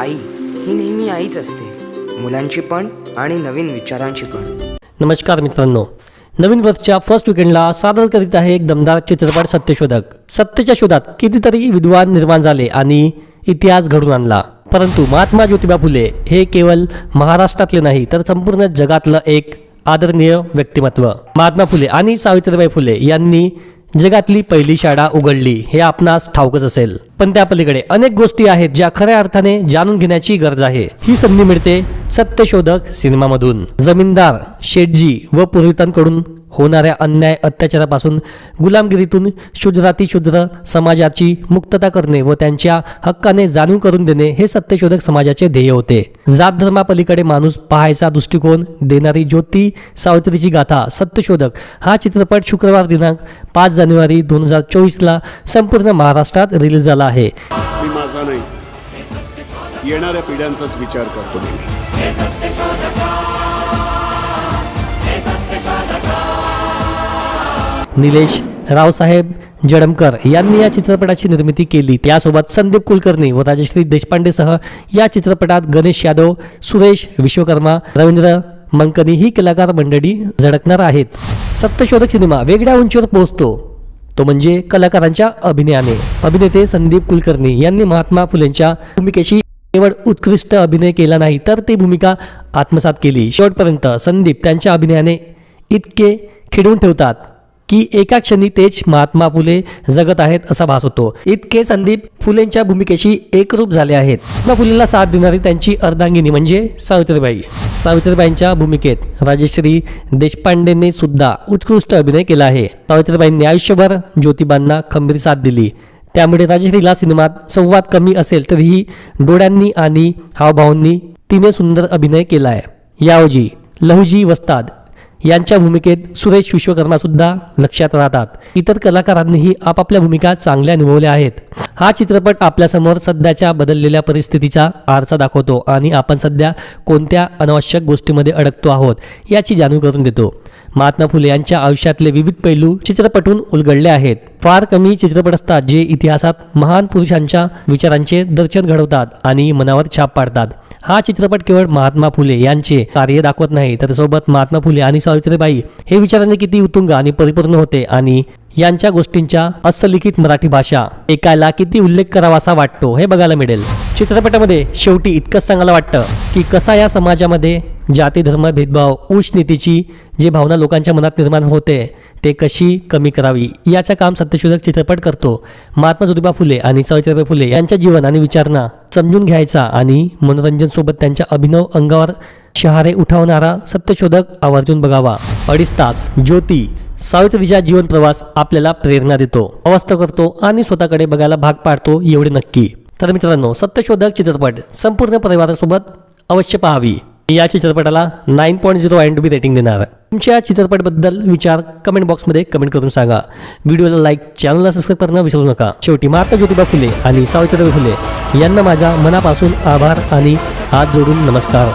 आई ही नेहमी आईच असते. मुलांची पण आणि नवीन विचारांची पण. नमस्कार मित्रांनो. नवीन वर्षच्या फर्स्ट विकेंडला सादर करीत आहे एक दमदार चित्रपट सत्यशोधक. सत्यच्या शोधात कितीतरी विद्वान निर्माण झाले आणि इतिहास घडून आणला. परंतु महात्मा ज्योतिबा फुले हे केवळ महाराष्ट्रातले नाही तर संपूर्ण जगातलं एक आदरणीय व्यक्तिमत्व. महात्मा फुले आणि सावित्रीबाई फुले यांनी जगातली पहिली शाळा उघडली हे आपणास ठाऊकच असेल. पण त्या पलीकडे अनेक गोष्टी आहेत ज्या खऱ्या अर्थाने जाणून घेण्याची गरज आहे. ही संधी मिळते सत्यशोधक सिनेमामधून. जमीनदार शेटजी व पुरोहितांकडून होणाऱ्या अन्याय अत्याचारापासून गुलामगिरीतून शूद्राती शूद्र समाजाची मुक्तता करणे व त्यांच्या हक्काने जाणीव करून देणे हे सत्यशोधक समाजाचे ध्येय होते. जात धर्मापलीकडे माणूस पाहायचा दृष्टिकोन देणारी ज्योती सावित्रीची गाथा सत्यशोधक हा चित्रपट शुक्रवार दिनांक पाच जानेवारी दोन हजार चोवीसला संपूर्ण महाराष्ट्रात रिलीज झाला आहे. येणाऱ्या पिढ्यांचाच विचार करतो निलेश रावसाहेब जडमकर यांनी या चित्रपटाची निर्मिती केली. त्यासोबत संदीप कुलकर्णी व राजश्री देशपांडेसह या चित्रपटात गणेश यादव सुरेश विश्वकर्मा रवींद्र मंकनी ही कलाकार मंडळी झळकणार आहेत. सत्यशोधक सिनेमा वेगळ्या उंचीवर पोहोचतो. तो म्हणजे कलाकारांच्या अभिनयाने. अभिनेते संदीप कुलकर्णी यांनी महात्मा फुलेंच्या भूमिकेशी केवळ उत्कृष्ट अभिनय केला नाही तर ती भूमिका आत्मसात केली. शेवटपर्यंत संदीप त्यांच्या अभिनयाने इतके खिडवून ठेवतात. की एका क्षणी तेच महात्मा फुले जगत आहेत असा भास होतो. इतके संदीप फुलेंच्या भूमिकेशी एकरूप झाले आहेत. महात्मा फुलेला साथ देणारी त्यांची अर्धांगिनी म्हणजे सावित्रीबाई. सावित्रीबाईंच्या भूमिकेत राजश्री देशपांडेने सुद्धा उत्कृष्ट अभिनय केला आहे. सावित्रीबाईंनी आयुष्यभर ज्योतिबांना खंबीर साथ दिली. त्यामुळे राजश्रीला सिनेमात संवाद कमी असेल तरीही डोळ्यांनी आणि हावभावांनी तिने सुंदर अभिनय केला आहे यावजी लहुजी वस्ताद. यांच्या भूमिकेत सुरेश विश्वकर्मासुद्धा लक्षात राहतात. इतर कलाकारांनीही आपापल्या भूमिका चांगल्या निभवल्या आहेत. हा चित्रपट आपल्यासमोर सध्याच्या बदललेल्या परिस्थितीचा आरसा दाखवतो आणि आपण सध्या कोणत्या अनावश्यक गोष्टीमध्ये अडकतो आहोत याची जाणीव करून देतो. महात्मा फुले यांच्या आयुष्यातले विविध पैलू चित्रपटून उलगडले आहेत. फार कमी चित्रपट असतात जे इतिहासात महान पुरुषांच्या विचारांचे दर्शन घडवतात आणि मनावर छाप पाडतात. हा चित्रपट केवळ महात्मा फुले यांचे कार्य दाखवत नाही तर सोबत महात्मा फुले आणि सावित्रीबाई हे विचारांनी किती उत्तुंग आणि परिपूर्ण होते आणि यांच्या गोष्टींच्या अस्सलिखित मराठी भाषा ऐकायला किती उल्लेख करावा असा वाटतो हे बघायला मिळेल. चित्रपटामध्ये शेवटी इतकंच सांगायला वाटतं की कसा या समाजामध्ये जाती धर्म भेदभाव उच्च नीतीची जी भावना लोकांच्या मनात निर्माण होते ते कशी कमी करावी? याचं काम सत्यशोधक चित्रपट करतो. महात्मा ज्योतिबा फुले आणि सावित्रीबाई फुले यांच्या जीवन आणि विचारणा समजून घ्यायचा आणि मनोरंजनसोबत त्यांच्या अभिनव अंगावर शहारे उठवणारा सत्यशोधक आवर्जून बघावा. अडीच तास. ज्योती सावित्रीचा जीवन प्रवास आपल्याला प्रेरणा देतो. अवस्था करतो आणि स्वतःकडे बघायला भाग पाडतो एवढे नक्की. तर मित्रांनो सत्यशोधक चित्रपट संपूर्ण परिवारासोबत अवश्य पाहावी. या चित्रपटाला nine point zero and B rating देणार तुमच्या चित्रपटबद्दल विचार कमेंट बॉक्समध्ये कमेंट करून सांगा. व्हिडिओला लाईक चॅनलला सबस्क्राईब करणं विसरू नका. शेवटी महात्मा ज्योतिबा फुले आणि सावित्रीबाई फुले यांना माझ्या मनापासून आभार आणि हात जोडून नमस्कार.